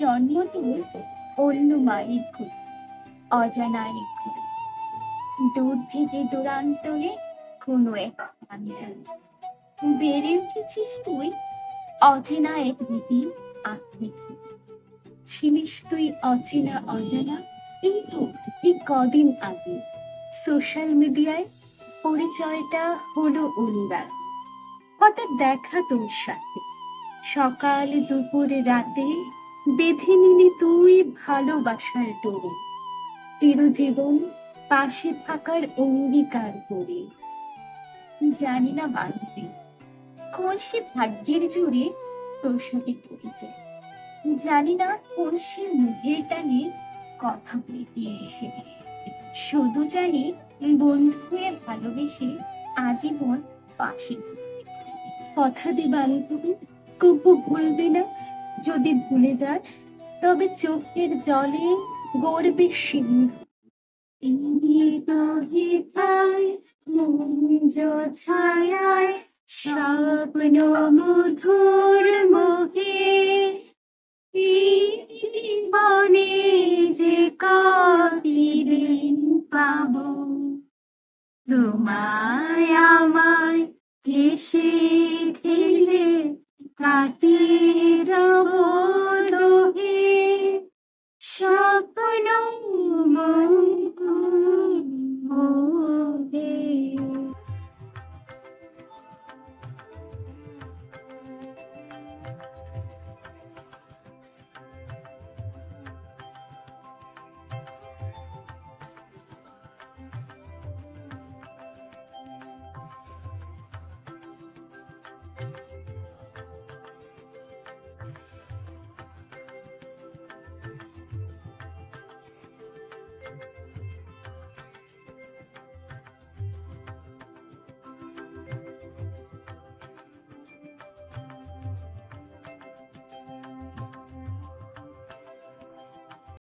জন্ম তোর অন্য মায়ের ঘরে, অজানা এক ঘরে। দূর থেকে দূরান্তরে কোনো এক। বেড়ে উঠেছিস তুই, অচেনা এক রীতি আত্মিক ছিলিস তুই অচেনা অজানা, এই তো এই কদিন আগে। সোশ্যাল মিডিয়ায় পরিচয়টা হলো অনুরাগ হঠাৎ দেখা তোর সাথে। সকাল দুপুর রাতে বেঁধে নিলি তুই ভালোবাসার ডোরে। চিরজীবন পাশে থাকার অঙ্গীকার করে। জানি না বান্ধবী, কোন সে ভাগ্যের জুড়ে তোর সাথে পরিচয়? জানি না কোন সে মুখের টানে কথা বলে দিয়েছে। শুধু জানি বন্ধু হয়ে ভালোবেসে আজীবন পাশে কথা দে বান্ধবী কবু ভুলবে না। যদি ভুলে যাস, তবে চোখের জলে গড়বে সিন্ধু ছায়ায়, স্বপ্ন মধুর মোহে। জীবনে যে কটি দিন পাবো, তোমায় আমায় এসে